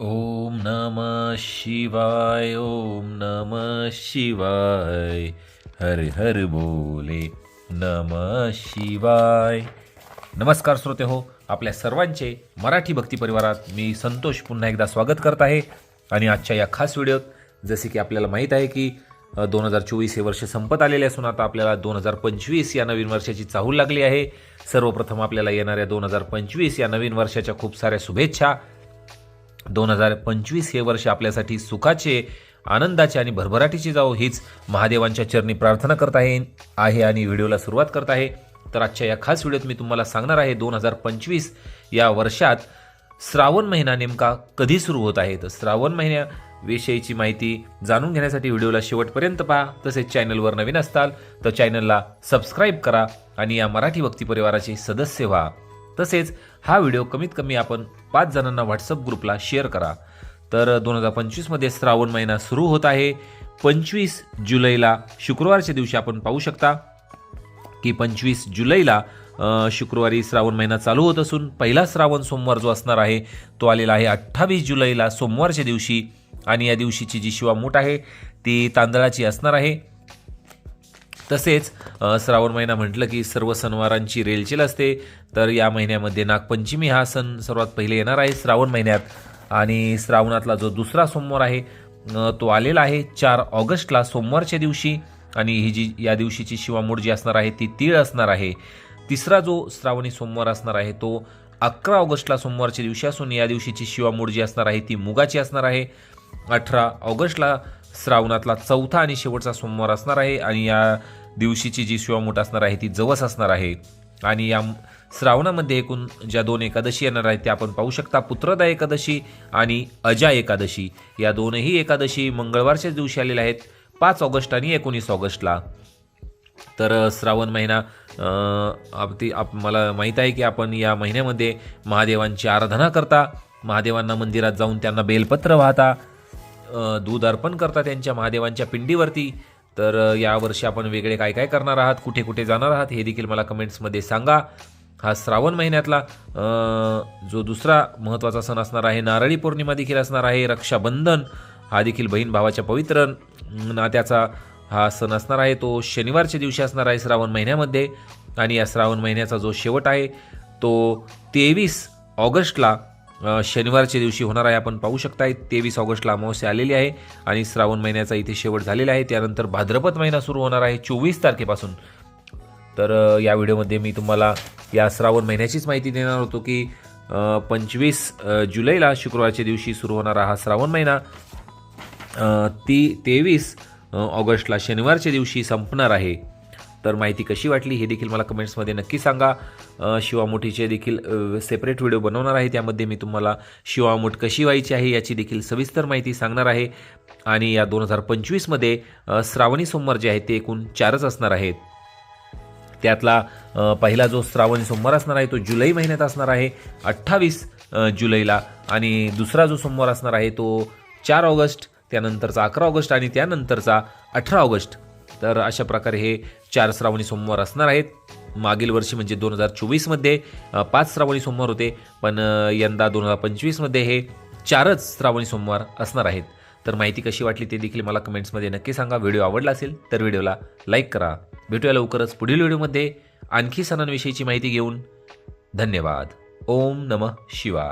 ओम नम शिवाय ओम नम शिवाय। हर हर बोले नम शिवाय। नमस्कार श्रोते हो आपल्या सर्वांचे मराठी भक्ती परिवारात मी संतोष पुन्हा एकदा स्वागत करत आहे. आणि आजच्या या खास व्हिडिओत जसे की आपल्याला माहीत आहे की दोन हजार चोवीस हे वर्ष संपत आलेले असून आता आपल्याला दोन हजार पंचवीस या नवीन वर्षाची चाहूल लागली आहे. सर्वप्रथम आपल्याला येणाऱ्या दोन हजार पंचवीस या नवीन वर्षाच्या खूप साऱ्या शुभेच्छा. दोन हजार पंचवीस हे वर्ष आपल्यासाठी सुखाचे आनंदाचे आणि भरभराटीचे जावो हीच महादेवांच्या चरणी प्रार्थना करत आहे आहे आणि व्हिडिओला सुरुवात करत आहे. तर आजच्या या खास व्हिडिओत मी तुम्हाला सांगणार आहे दोन हजार पंचवीस या वर्षात श्रावण महिना नेमका कधी सुरू होत आहे? तर श्रावण महिन्याविषयीची माहिती जाणून घेण्यासाठी व्हिडिओला शेवटपर्यंत पहा. तसेच चॅनलवर नवीन असताल तर चॅनलला सबस्क्राईब करा आणि या मराठी भक्ती परिवाराचे सदस्य व्हा. तसेच हा व्हिडिओ कमीत कमी आपण पाच जणांना व्हॉट्सअप ग्रुपला शेअर करा. तर दोन हजार पंचवीसमध्ये श्रावण महिना सुरू होत आहे. पंचवीस जुलैला शुक्रवारच्या दिवशी आपण पाहू शकता की पंचवीस जुलैला शुक्रवारी श्रावण महिना चालू होत असून पहिला श्रावण सोमवार जो असणार आहे तो आलेला आहे अठ्ठावीस जुलैला सोमवारच्या दिवशी. आणि या दिवशीची जी शिवामूठ आहे ती तांदळाची असणार आहे. तसेच श्रावण महिना म्हटलं की सर्व सणवारांची रेलचेल असते. तर या महिन्यामध्ये नागपंचमी हा सण सर्वात पहिले येणार आहे श्रावण महिन्यात. आणि श्रावणातला जो दुसरा सोमवार आहे तो आलेला आहे चार ऑगस्टला सोमवारच्या दिवशी. आणि ही जी या दिवशीची शिवामूठ जी असणार आहे ती तीळ असणार आहे. तिसरा जो श्रावणी सोमवार असणार आहे तो अकरा ऑगस्टला सोमवारच्या दिवशी असून या दिवशीची शिवामूठ जी असणार आहे ती मुगाची असणार आहे. अठरा ऑगस्टला श्रावणातला चौथा आणि शेवटचा सोमवार असणार आहे आणि या दिवशीची जी शिवामूठ असणार आहे ती जवस असणार आहे. आणि या श्रावणामध्ये एकूण ज्या दोन एकादशी येणार आहेत त्या आपण पाहू शकता. पुत्रदा एकादशी आणि अजा एकादशी. या दोनही एकादशी मंगळवारच्याच दिवशी आलेल्या आहेत पाच ऑगस्ट आणि एकोणीस ऑगस्टला. तर श्रावण महिना आप ती आप मला माहीत आहे की आपण या महिन्यामध्ये महादेवांची आराधना करता. महादेवांना मंदिरात जाऊन त्यांना बेलपत्र वाहता. दूध अर्पण करता त्यांच्या महादेवांच्या पिंडीवरती. तर यावर्षी आपण वेगळे काय काय करणार आहात कुठे कुठे जाणार आहात हे देखील मला कमेंट्समध्ये सांगा. हा श्रावण महिन्यातला जो दुसरा महत्त्वाचा सण असणार आहे नारळी पौर्णिमा देखील असणार आहे रक्षाबंधन हा देखील बहीण भावाच्या पवित्र नात्याचा हा सण असणार आहे. तो शनिवारच्या दिवशी असणार आहे श्रावण महिन्यामध्ये. आणि या श्रावण महिन्याचा जो शेवट आहे तो तेवीस ऑगस्टला शनिवारच्या दिवशी होणार आहे. आपण पाहू शकताय तेवीस ऑगस्टला अमावस्या आलेली आहे आणि श्रावण महिन्याचा इथे शेवट झालेला आहे. त्यानंतर भाद्रपद महिना सुरू होणार आहे चोवीस तारखेपासून. तर या व्हिडिओमध्ये मी तुम्हाला या श्रावण महिन्याचीच माहिती देणार होतो की पंचवीस जुलैला शुक्रवारच्या दिवशी सुरू होणारा हा श्रावण महिना ती तेवीस ऑगस्टला शनिवारच्या दिवशी संपणार आहे. तर माहिती कशी वाटली हे देखील मला कमेंट्समध्ये नक्की सांगा. शिवामुठीचे देखील सेपरेट व्हिडिओ बनवणार आहे. त्यामध्ये मी तुम्हाला शिवामुठ कशी व्हायची आहे याची देखील सविस्तर माहिती सांगणार आहे. आणि या दोन हजार पंचवीसमध्ये श्रावणी सोमवार जे आहेत ते एकूण चारच असणार आहेत. त्यातला पहिला जो श्रावणी सोमवार असणार आहे तो जुलै महिन्यात असणार आहे अठ्ठावीस जुलैला. आणि दुसरा जो सोमवार असणार आहे तो चार ऑगस्ट त्यानंतरचा अकरा ऑगस्ट आणि त्यानंतरचा अठरा ऑगस्ट. तर अशा प्रकारे हे चार श्रावणी सोमवार असणार आहेत. मागील वर्षी म्हणजे दोन हजार चोवीसमध्ये पाच श्रावणी सोमवार होते पण यंदा दोन हजार पंचवीसमध्ये हे चारच श्रावणी सोमवार असणार आहेत. तर माहिती कशी वाटली ते देखील मला कमेंट्समध्ये नक्की सांगा. व्हिडिओ आवडला असेल तर व्हिडिओला लाईक करा. भेटूया लवकरच पुढील व्हिडिओमध्ये. आणखी सणांविषयीची माहिती घेऊन धन्यवाद. ओम नमः शिवा